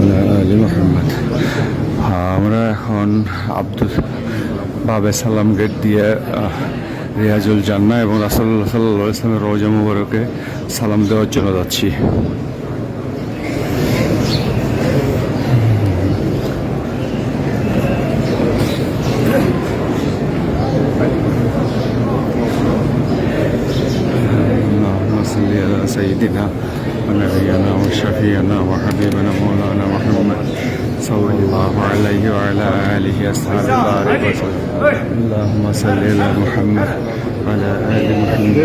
আলা আলি মোহাম্মদ আমরা এখন আব্দুল বাবে সালাম গেট দিয়ে আহ, রিয়াজুল জান্না এবং রাসুল্লাহ সাল্লাহ ইসলামের রোজা মুবারকে সালাম দেওয়ার জন্য যাচ্ছি اللهم صل على سيدنا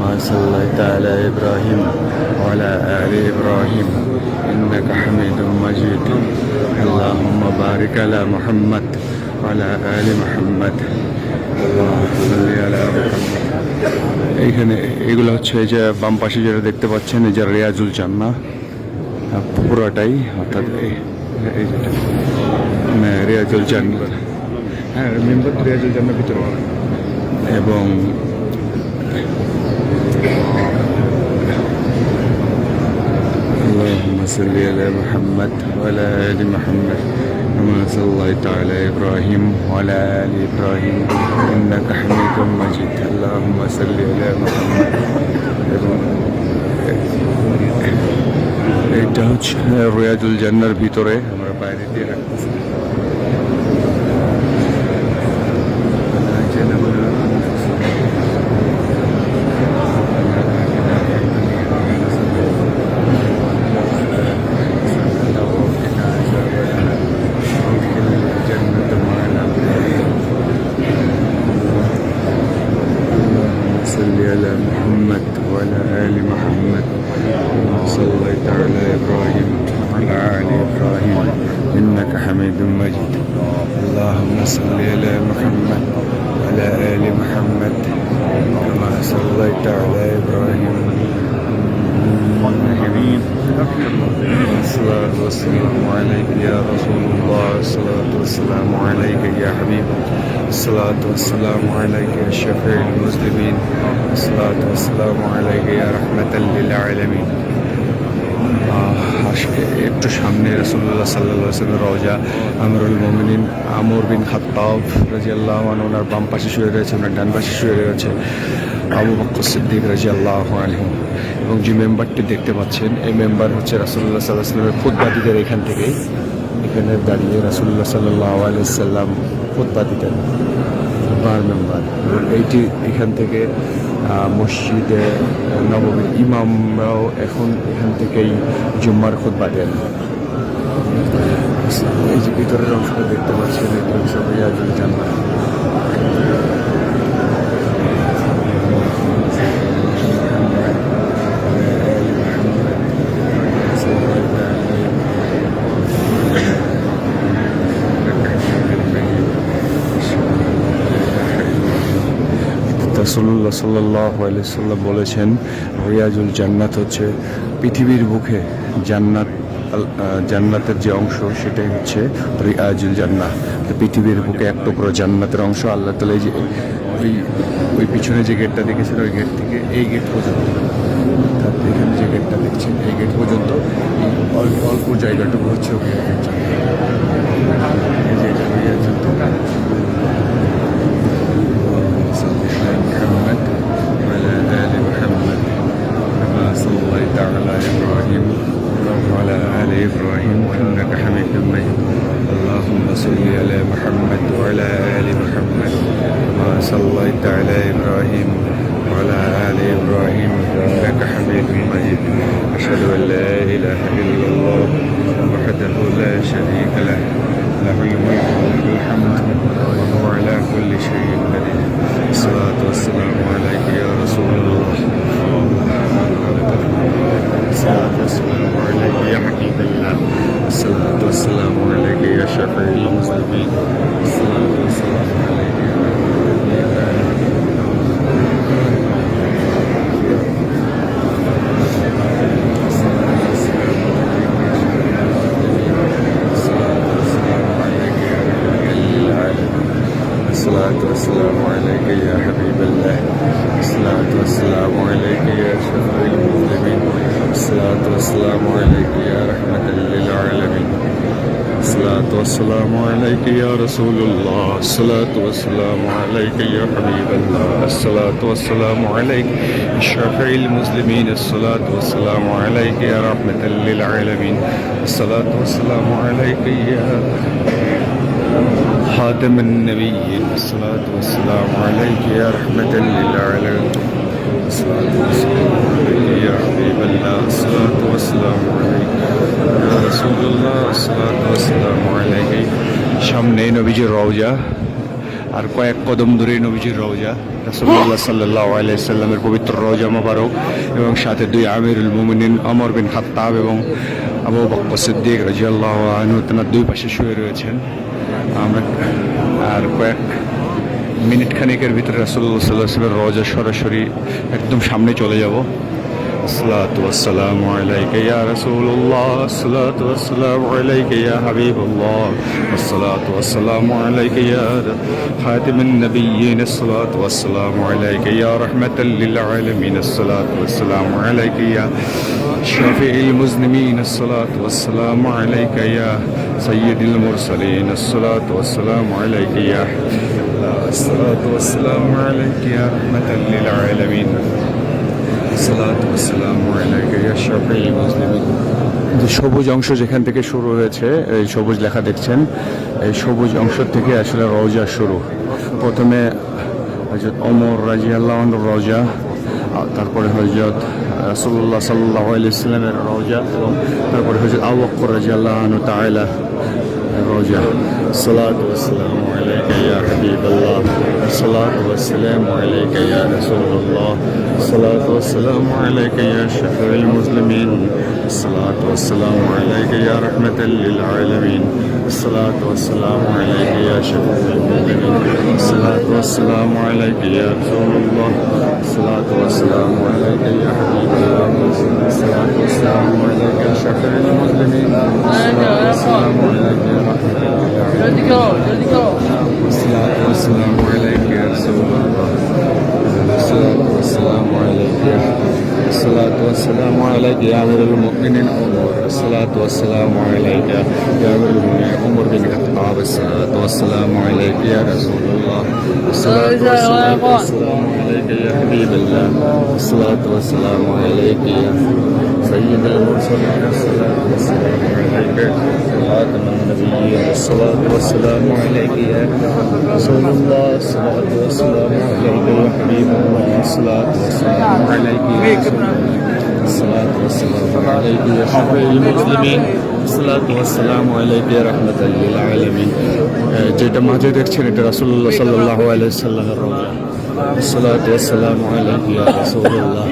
كما صليت على إبراهيم وعلى آل إبراهيم إنك حميد مجيد اللهم بارك على محمد وعلى آل محمد اللهم صل على محمد এইখানে এগুলো হচ্ছে এই যে বাম পাশে যেটা দেখতে পাচ্ছেন এই যে রিয়াজুল জান্না আহ, পুরোটাই অর্থাৎ এই এই যেটা মানে রিয়াজুল জান্না হ্যাঁ মেম্বার রিয়াজুল জান্নার ভিতরে এবং اللهم صل على محمد وعلى آل محمد كما صليت على إبراهيم وعلى آل إبراهيم إنك حميد مجيد اللهم صل على محمد এবং এটা হচ্ছে রিয়াজুল জান্নার ভিতরে আমরা বাইরে দিয়ে রাখতেছি كما صليت على إبراهيم حميد الصلاة والسلام عليك يا رسول الله الصلاة والسلام عليك يا حبيب الصلاة والسلام عليك يا شفيع المسلمين الصلاة والسلام عليك يا رحمة للعالمين আহ, আজকে একটু সামনে রসুল্লাহ সাল্লাহ সাল্লামের রওজা আমরুল মোমিনিন আমর বিন খাত্তাব রাজিয়াল্লাহ ওনার বাম পাশে শুয়ে রয়েছে ওনার ডান পাশে শুয়ে রয়েছে আবু বক্কর সিদ্দিক রাজি আল্লাহ আলহম এবং যে মেম্বারটি দেখতে পাচ্ছেন, এই মেম্বার হচ্ছে রাসুল্লাহ সাল্লাহ সাল্লামের খুদ্বাদীদের এখান থেকেই। এখানে দাঁড়িয়ে রাসুল্লাহ সাল্লাহ আলাইসাল্লাম খুদ্া দিতেন। Bar member. এবং এইটি এখান থেকে মসজিদে নবমীর ইমামরাও এখন এখান থেকেই জুম্মার খুদ্া দেন। এই যে ভিতরের অংশটা দেখতে পাচ্ছেন এটা হচ্ছে রিয়াজুল জান্নাত রাসুল্লাহ সাল্লাহ সাল্লাম বলেছেন, রিয়াজুল জান্নাত হচ্ছে পৃথিবীর বুকে জান্নাত জান্নাতের যে অংশ, সেটাই হচ্ছে রিয়াজুল জান্নাত পৃথিবীর বুকে এক টুকরো জান্নাতের অংশ, আল্লাহ তালা যে, ওই ওই পিছনে যে গেটটা দেখেছেন, ওই গেট থেকে এই গেট পর্যন্ত অর্থাৎ এখানে যে গেটটা দেখছেন, এই গেট পর্যন্ত অল্প অল্প জায়গাটুকু হচ্ছে রিয়াজুল জান্নাত على إبراهيم وعلى آل إبراهيم إنك حميد مجيد. اللهم صل على محمد وعلى آل محمد كما صليت على إبراهيم وعلى آل إبراهيم إنك حميد مجيد. أشهد أن لا إله إلا الله وحده لا شريك له. له الملك وله الحمد وهو على كل شيء قدير الصلاة والسلام عليك يا رسول الله الصلاة والسلام عليك يا حبيب الله الصلاة الصلاة والسلام عليك يا شفيع المسلمين الصلاة والسلام عليك الصلاة والسلام عليك يا حبيب الله. الصلاة والسلام عليك يا شفيع المسلمين. الصلاة والسلام عليك يا رحمة للعالمين. الصلاة والسلام عليك يا رسول الله. الصلاة والسلام عليك يا حبيب الله. الصلاة والسلام عليك شافع المسلمين. الصلاة والسلام عليك يا رحمة للعالمين. الصلاة والسلام عليك يا خاتم النبيين الصلاة والسلام عليك يا رحمة للعالمين الصلاة والسلام عليك يا حبيب الله الصلاة والسلام عليك يا رسول الله الصلاة والسلام عليك সামনে নবীজির রওজা আর কয়েক কদম দূরে নবীজির রওজা রাসূলুল্লাহ সাল্লাল্লাহু আলাইহি সাল্লামের পবিত্র রওজা মোবারক এবং সাথে দুই আমিরুল মুমিনিন ওমর বিন খাত্তাব এবং আবু বকর সিদ্দিক রাদিয়াল্লাহু আনহু তেনার দুই পাশে শুয়ে রয়েছেন আমরা আর কয়েক মিনিট খানিকের ভিতরে রাসুল্লাহ সাল্লাহ সাল্লামের রওজা সরাসরি একদম সামনে চলে যাব الصلاة والسلام عليك يا رسول الله الصلاة والسلام عليك يا حبيب الله الصلاة والسلام عليك يا خاتم النبيين الصلاة والسلام عليك يا رحمة للعالمين الصلاة والسلام عليك يا شفيع المذنبين الصلاة والسلام عليك يا سيد المرسلين الصلاة والسلام عليك يا الصلاة والسلام عليك يا رحمة للعالمين الصلاة والسلام عليك يا شفيع المسلمين যে সবুজ অংশ যেখান থেকে শুরু হয়েছে এই সবুজ লেখা দেখছেন এই সবুজ অংশ থেকে আসলে রওজা শুরু প্রথমে হজরত অমর রাজি আল্লাহ রওজা আর তারপরে হজরত رسول الله صلى الله عليه وسلم الرجاء تقول حجر أوق رجاء الله تعالى الرجاء الصلاة والسلام عليك يا حبيب الله الصلاة والسلام عليك يا رسول الله الصلاة والسلام عليك يا شفع المسلمين الصلاة والسلام عليك يا رحمة للعالمين Esselatu vesselamu aleyke ya şefe'l mümin. Esselatu vesselamu aleyke ya Resulullah. Esselatu vesselamu aleyke ya Habibullah. Esselatu vesselamu aleyke ya şefe'l muslimin. Esselatu vesselamu aleyke ya rahmetullah. Good to go, good to go. Esselatu vesselamu aleyke ya Resulullah. Esselatu vesselamu aleyke ya والسلام عليك يا أمير المؤمنين. عمر الصلاة والسلام عليك يا أمير المؤمنين. عمر بن الخطاب الصلاة والسلام عليك يا رسول الله. الصلاة والسلام عليك يا حبيب الله. الصلاة والسلام عليك يا سيد المرسلين. الصلاة والسلام عليك يا خاتم النبيين. الصلاة والسلام عليك يا رسول الله. الصلاة والسلام عليك يا حبيب الله. الصلاة والسلام عليك يا رسول الله. الصلاة والسلام عليك يا شفيع المسلمين الصلاة والسلام عليك يا رحمة للعالمين যেটা মাঝে দেখছেন এটা রাসূলুল্লাহ সাল্লাল্লাহু আলাইহি সাল্লামের রওজা الصلاة والسلام عليك يا رسول الله.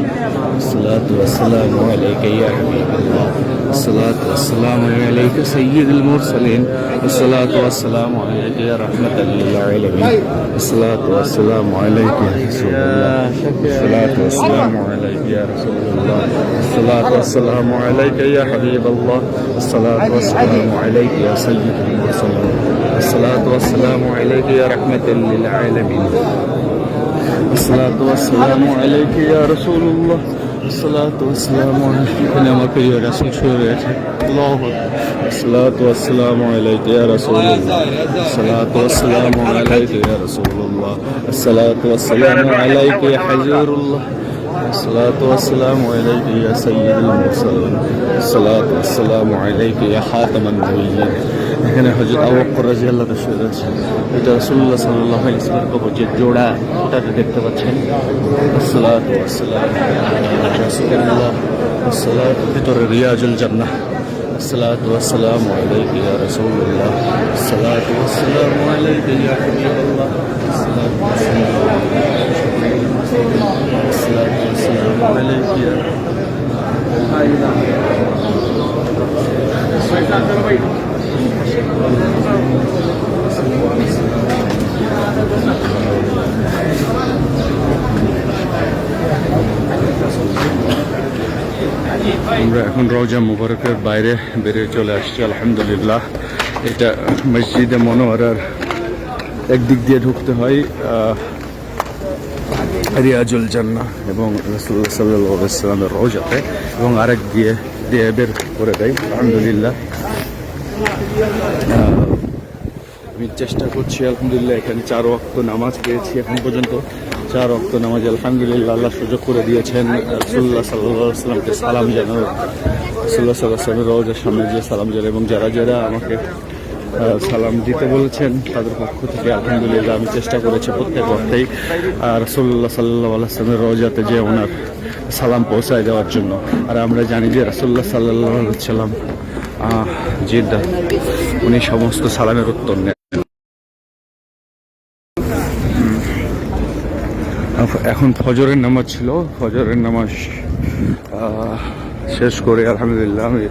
الصلاة والسلام عليك يا حبيب الله. الصلاة والسلام عليك سيد المرسلين. الصلاة والسلام عليك يا رحمة للعالمين. الصلاة والسلام عليك يا رسول الله. الصلاة والسلام عليك يا رسول الله. الصلاة والسلام عليك يا حبيب الله. الصلاة والسلام عليك يا سيد المرسلين. الصلاة والسلام عليك يا رحمة للعالمين. الصلاة والسلام عليك يا رسول الله. الصلاة والسلام عليك. ما في رسول شورى الله الصلاة والسلام عليك يا رسول الله. الصلاة والسلام عليك يا رسول الله. الصلاة والسلام عليك يا حجور الله. الصلاة والسلام عليك يا سيد المرسلين. الصلاة والسلام عليك يا خاتم النبيين. এখানে হজরত আবক্কর রাজি আল্লাহ রয়েছে এটা রসুল্লাহ সাল্লাহ ইসলামের কবর যে জোড়া ওটাকে দেখতে পাচ্ছেন আসসালাত ওয়াসসালাম আলা রাসূলিল্লাহ আসসালাত ভিতরে রিয়াজুল জান্নাহ الصلاة والسلام عليك يا رسول الله الصلاة والسلام عليك يا حبيب الله الصلاة والسلام الصلاة والسلام عليك يا রওজা মুবারকের বাইরে বেরিয়ে চলে আসছি, আলহামদুলিল্লাহ। এটা মসজিদে মনোয়ারার একদিক দিয়ে ঢুকতে হয় রিয়াজুল জান্না এবং রসুল্লাহ সাল্লামের রোজাতে এবং আরেক দিয়ে দিয়ে বের করে দেয়, আলহামদুলিল্লাহ। আমি চেষ্টা করছি, আলহামদুলিল্লাহ, এখানে চার অক্ত নামাজ পেয়েছি এখন পর্যন্ত। চার অক্ত নামাজ আলহামদুলিল্লাহ আল্লাহ সুযোগ করে দিয়েছেন। রসুল্লাহ সাল্লাহ সাল্লামকে সালাম জানানোর রসুল্লাহ সাল্লাহ সাল্লামের রোজার সামনে যে সালাম জানাই এবং যারা যারা আমাকে সালাম দিতে বলেছেন, তাদের পক্ষ থেকে আলহামদুলিল্লাহ আমি চেষ্টা করেছি প্রত্যেক অর্থেই রসুল্লাহ সাল্লাহ আল্লাহামের রোজাতে যে ওনার সালাম পৌঁছায় দেওয়ার জন্য। আর আমরা জানি যে রসুল্লাহ সাল্লাহ সাল্লাম জিদ্দা, উনি সমস্ত সালামের উত্তর নেন। এখন ফজরের নামাজ ছিল, ফজরের নামাজ শেষ করে আলহামদুলিল্লাহ আমি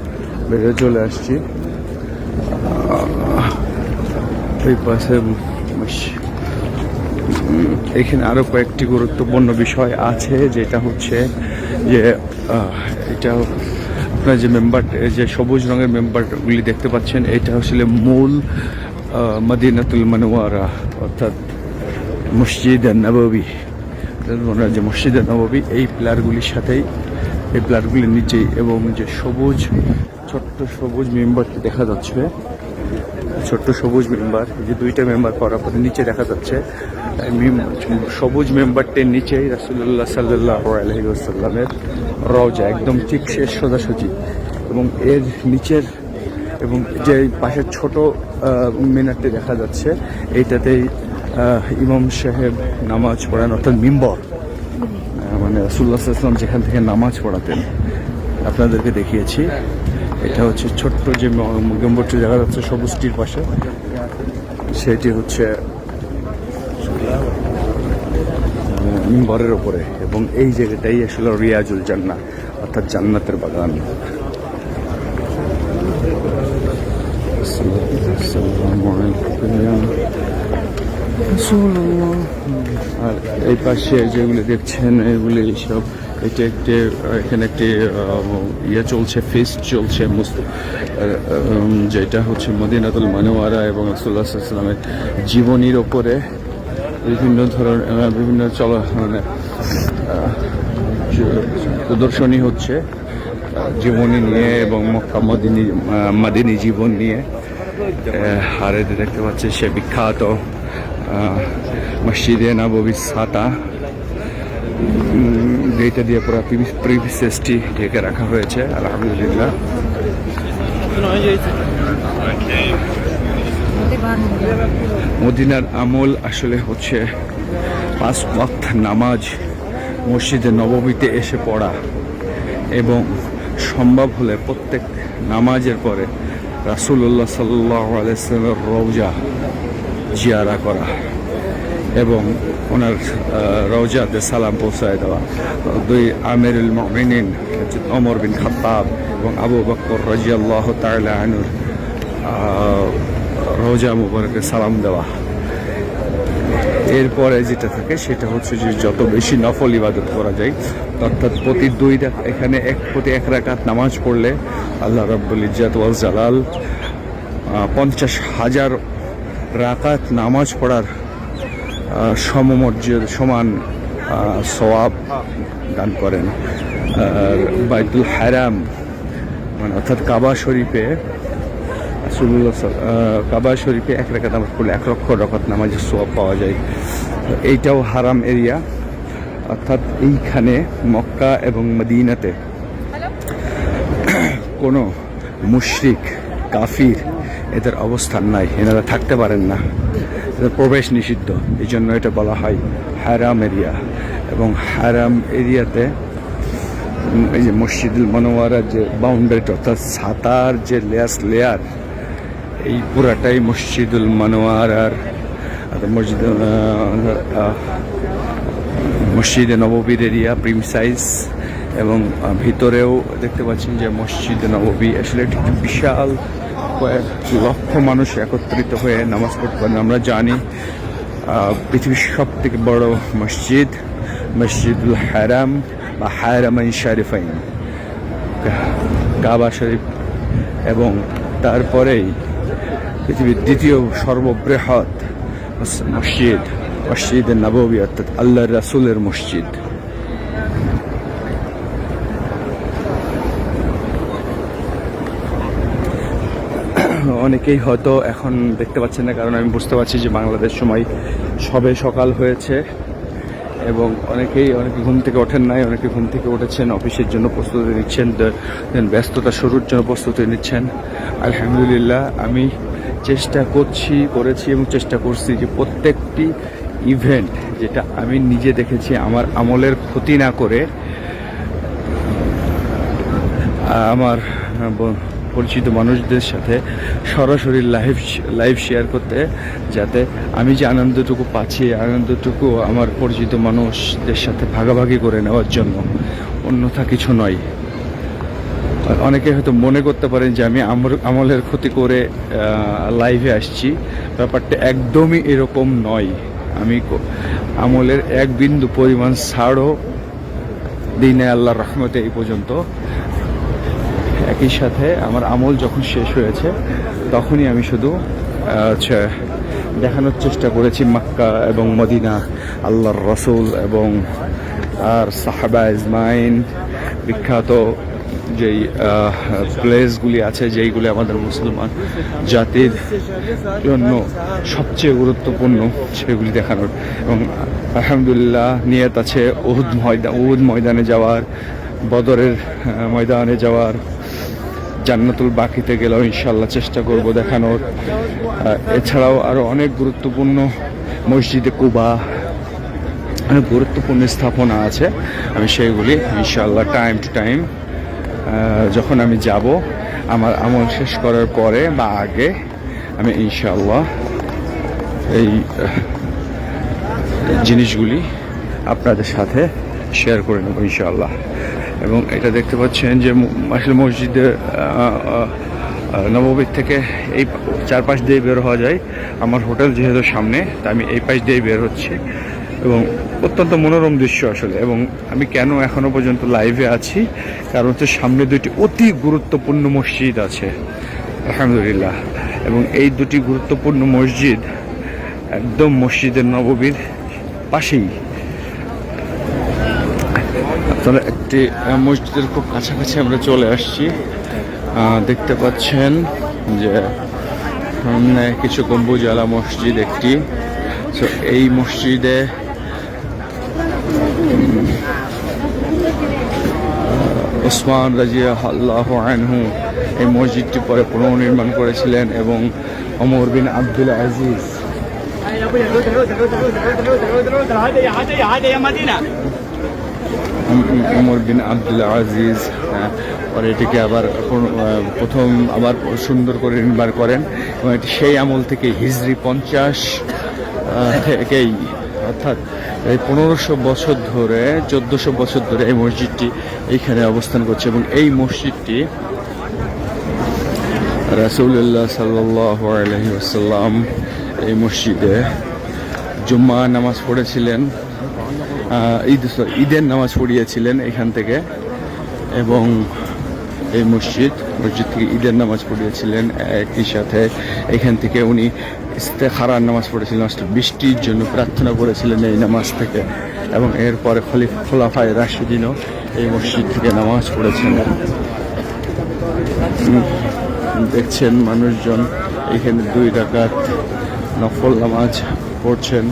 বেরিয়ে চলে আসছি। এই পাশে এখানে আরও কয়েকটি গুরুত্বপূর্ণ বিষয় আছে, যেটা হচ্ছে যে এটা আপনার যে মেম্বার যে সবুজ রঙের মেম্বারগুলি দেখতে পাচ্ছেন, এটা আসলে মূল মদিনাতুল মানোয়ারা অর্থাৎ মসজিদ নববী ওনার যে মসজিদে নববী, এই প্লারগুলির সাথেই, এই প্লারগুলির নিচেই এবং যে সবুজ, ছোট্ট সবুজ মেম্বারটি দেখা যাচ্ছে, ছোট্ট সবুজ মেম্বার যে দুইটা মেম্বার করার পরে নিচে দেখা যাচ্ছে সবুজ মেম্বারটির নিচেই রাসুল্লাহ সাল্লাহ আলহিউসাল্লামের রওজা, একদম ঠিক শেষ সোজাসুজি এবং এর নিচের এবং যে পাশের ছোট মিনারটি দেখা যাচ্ছে, এইটাতেই ইমাম সাহেব নামাজ পড়ান, অর্থাৎ মিম্বর। মানে রাসুল্লাহ ইসলাম যেখান থেকে নামাজ পড়াতেন। আপনাদেরকে দেখিয়েছি। এটা হচ্ছে ছোট্ট যে গম্বরটি দেখা যাচ্ছে সবুজটির পাশে। সেটি হচ্ছে মিম্বরের ওপরে। এবং এই জায়গাটাই আসলে রিয়াজুল জান্না অর্থাৎ জান্নাতের বাগান। আর এই পাশে যেগুলি দেখছেন, এগুলি সব এটা একটি, এখানে একটি ইয়ে চলছে ফিস্ট চলছে যেটা হচ্ছে মদিনাতুল মানোয়ারা এবং রসুল্লাহ সাল্লামের জীবনীর ওপরে বিভিন্ন ধরনের বিভিন্ন চল মানে প্রদর্শনী হচ্ছে জীবনী নিয়ে এবং মক্কা মদিনী মাদিনী জীবন নিয়ে। আর এতে দেখতে পাচ্ছি সে বিখ্যাত মসজিদে নববী ছাতা যেটা দিয়ে পুরো প্রিভিসেসটি ঢেকে রাখা হয়েছে, আলহামদুলিল্লাহ। মদিনার আমল আসলে হচ্ছে পাঁচ ওয়াক্ত নামাজ মসজিদে নবমীতে এসে পড়া এবং সম্ভব হলে প্রত্যেক নামাজের পরে রাসুল্লাহ সাল্লাহ আলাইসলামের রওজা জিয়ারা করা এবং ওনার রওজাতে সালাম পৌঁছায় দেওয়া। দুই আমিরুল মমিনিন অমর বিন খাতাব এবং আবু বকর রাজিয়াল্লাহ তাআলা আনুর মুবারকে সালাম দেওয়া। এরপরে যেটা থাকে সেটা হচ্ছে যে যত বেশি নফল ইবাদত করা যায়, অর্থাৎ প্রতি দুই এখানে এক, প্রতি এক রাকাত নামাজ পড়লে আল্লাহ রাব্বুল ইজ্জাত ওয়াল জালাল পঞ্চাশ হাজার রাকাত নামাজ পড়ার সমমর্যাদ সমান সওয়াব দান করেন। আর বাইতুল হারাম মানে অর্থাৎ কাবা শরীফে কাবা শরীফে এক রেখাত নামাজ পড়লে এক লক্ষ রকত নামাজের সোয়াব পাওয়া যায়। এইটাও হারাম এরিয়া। অর্থাৎ এইখানে মক্কা এবং মদিনাতে কোনো মুশরিক কাফির, এদের অবস্থান নাই, এনারা থাকতে পারেন না। এদের প্রবেশ নিষিদ্ধ এই জন্য এটা বলা হয় হারাম এরিয়া। এবং হারাম এরিয়াতে এই যে মসজিদুল মনোয়ারার যে বাউন্ডারিটা অর্থাৎ সাতার যে লেয়াস লেয়ার এই পুরাটাই মসজিদুল মনোয়ারার। মসজিদ মসজিদে নববীর এরিয়া প্রিম সাইজ এবং ভিতরেও দেখতে পাচ্ছেন যে মসজিদ নববী আসলে একটি বিশাল কয়েক লক্ষ মানুষ একত্রিত হয়ে নামাজ পড়তে পারেন। আমরা জানি পৃথিবীর সব থেকে বড় মসজিদ, মসজিদুল হারাম বা হারামাইন শারিফাইন। কাবা শরীফ এবং তারপরেই পৃথিবীর দ্বিতীয় সর্ববৃহৎ মসজিদ মসজিদ নববী, অর্থাৎ আল্লাহ রাসুলের মসজিদ। অনেকেই হয়তো এখন দেখতে পাচ্ছেন না, কারণ আমি বুঝতে পারছি যে বাংলাদেশ সময় সবে সকাল হয়েছে এবং অনেকেই, অনেকে ঘুম থেকে ওঠেন নাই, অনেকে ঘুম থেকে উঠেছেন, অফিসের জন্য প্রস্তুতি নিচ্ছেন দেন ব্যস্ততা শুরুর জন্য প্রস্তুতি নিচ্ছেন। আলহামদুলিল্লাহ, আমি চেষ্টা করছি, করেছি এবং চেষ্টা করছি যে প্রত্যেকটি ইভেন্ট যেটা আমি নিজে দেখেছি, আমার আমলের ক্ষতি না করে আমার পরিচিত মানুষদের সাথে সরাসরি লাইভ লাইভ শেয়ার করতে, যাতে আমি যে আনন্দটুকু পাচ্ছি, আনন্দটুকু আমার পরিচিত মানুষদের সাথে ভাগাভাগি করে নেওয়ার জন্য। অন্যথা কিছু নয়। অনেকে হয়তো মনে করতে পারেন যে আমি আমলের ক্ষতি করে লাইভে আসছি। ব্যাপারটা একদমই এরকম নয়। আমি আমলের এক বিন্দু পরিমাণ ছাড়ও দিনে আল্লাহর রহমতে এই পর্যন্ত একই সাথে আমার আমল যখন শেষ হয়েছে তখনই আমি শুধু আহ, হচ্ছে দেখানোর চেষ্টা করেছি মাক্কা এবং মদিনা আল্লাহর রসুল এবং আর সাহাবা ইজমাইন বিখ্যাত যেই প্লেসগুলি আছে যেইগুলি আমাদের মুসলমান জাতির জন্য সবচেয়ে গুরুত্বপূর্ণ সেগুলি দেখানোর। এবং আলহামদুলিল্লাহ নিয়ত আছে উহুদ ময়দান উহুদ ময়দানে যাওয়ার বদরের ময়দানে যাওয়ার জান্নাতুল বাকিতে গেলেও ইনশাল্লাহ চেষ্টা করব দেখানোর। এছাড়াও আরও অনেক গুরুত্বপূর্ণ মসজিদে কুবা অনেক গুরুত্বপূর্ণ স্থাপনা আছে। আমি সেইগুলি ইনশাল্লাহ টাইম টু টাইম যখন আমি যাব, আমার আমল শেষ করার পরে বা আগে আমি ইনশাল্লাহ এই জিনিসগুলি আপনাদের সাথে শেয়ার করে নেব ইনশাআল্লাহ। এবং এটা দেখতে পাচ্ছেন যে আসলে মসজিদে আহ, আহ, নববীর থেকে এই চারপাশ দিয়ে বের হওয়া যায়। আমার হোটেল যেহেতু সামনে তা আমি এই পাশ দিয়েই বের হচ্ছি। এবং অত্যন্ত মনোরম দৃশ্য আসলে। এবং আমি কেন এখনও পর্যন্ত লাইভে আছি? কারণ হচ্ছে সামনে দুটি অতি গুরুত্বপূর্ণ মসজিদ আছে। আলহামদুলিল্লাহ। এবং এই দুটি গুরুত্বপূর্ণ মসজিদ একদম মসজিদের নববীর পাশেই আপনারা একটি মসজিদের খুব কাছাকাছি আমরা চলে আসছি দেখতে পাচ্ছেন যে সামনে কিছু গম্বুজালা মসজিদ একটি তো এই মসজিদে ওসমান রাজিয়া আল্লাহ আনহু এই মসজিদটি পরে পুনর্নির্মাণ করেছিলেন এবং অমর বিন আব্দুল আজিজ উমর বিন আব্দুল আজিজ আহ, পরে এটিকে আবার প্রথম আবার সুন্দর করে নির্মাণ করেন এবং এটি সেই আমল থেকে হিজরি পঞ্চাশ থেকেই অর্থাৎ এই পনেরোশো বছর ধরে চোদ্দোশো বছর ধরে এই মসজিদটি এইখানে অবস্থান করছে এবং এই মসজিদটি রাসুল্লাহ সাল্লাহ আলহি এই মসজিদে জুম্মা নামাজ পড়েছিলেন। ঈদ ঈদের নামাজ পড়িয়েছিলেন এখান থেকে এবং এই মসজিদ মসজিদ থেকে ঈদের নামাজ পড়িয়েছিলেন একই সাথে। এখান থেকে উনি ইস্তেখারার নামাজ পড়েছিলেন বৃষ্টির জন্য প্রার্থনা করেছিলেন এই নামাজ থেকে এবং এরপরে খলিফ খোলাফায় রাশিদিনও এই মসজিদ থেকে নামাজ পড়েছেন। উম, দেখছেন মানুষজন এখানে দুই ডাকাত নফল নামাজ পড়ছেন।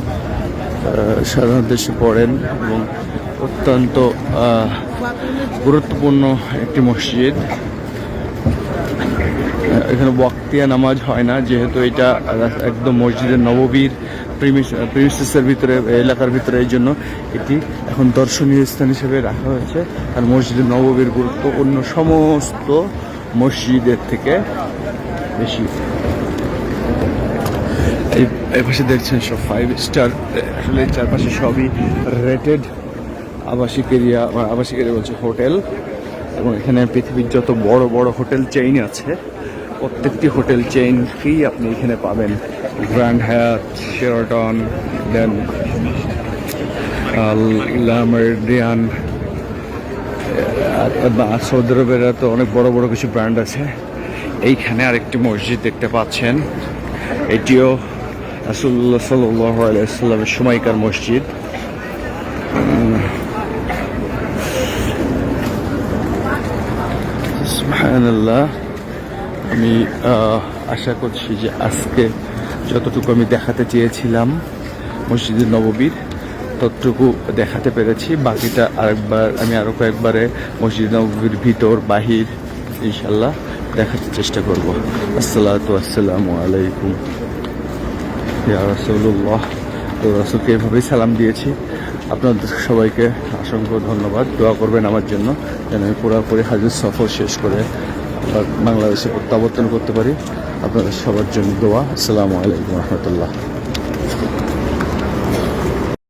আহ, দেশে পড়েন এবং অত্যন্ত গুরুত্বপূর্ণ একটি মসজিদ। এখানে বক্তিয়া নামাজ হয় না যেহেতু এটা একদম মসজিদের নববীর প্রিমিসেসের ভিতরে এলাকার ভিতরে এই জন্য এটি এখন দর্শনীয় স্থান হিসেবে রাখা হয়েছে। আর মসজিদের নববীর গুরুত্ব অন্য সমস্ত মসজিদের থেকে বেশি। এই এই পাশে দেখছেন সব ফাইভ স্টার আসলে চারপাশে সবই রেটেড আবাসিক এরিয়া আবাসিক এরিয়া বলছে হোটেল এবং এখানে পৃথিবীর যত বড় বড় হোটেল চেইন আছে, প্রত্যেকটি হোটেল চেইনকেই আপনি এখানে পাবেন। Grand Hyatt Sheraton then Le Meridien Saudi আরবের তো অনেক বড় বড় কিছু ব্র্যান্ড আছে। এইখানে আরেকটি মসজিদ দেখতে পাচ্ছেন। এটিও রাসুল্লাহ সাল্লাহ সময়কার মসজিদ। আমি আশা করছি যে আজকে যতটুকু আমি দেখাতে চেয়েছিলাম মসজিদে নববীর, ততটুকু দেখাতে পেরেছি। বাকিটা আরেকবার, আমি আরও কয়েকবারে মসজিদ নববীর ভিতর, বাহির ইনশাল্লাহ দেখাতে চেষ্টা করব। আসসালাতু আসসালামু আলাইকুম। ইয়া তো এভাবেই সালাম দিয়েছি। আপনাদের সবাইকে অসংখ্য ধন্যবাদ। দোয়া করবেন আমার জন্য যেন আমি পুরোপুরি হাজির সফর শেষ করে বাংলাদেশে প্রত্যাবর্তন করতে পারি। আপনাদের সবার জন্য দোয়া। আসসালামু আলাইকুম রহমতুল্লাহ।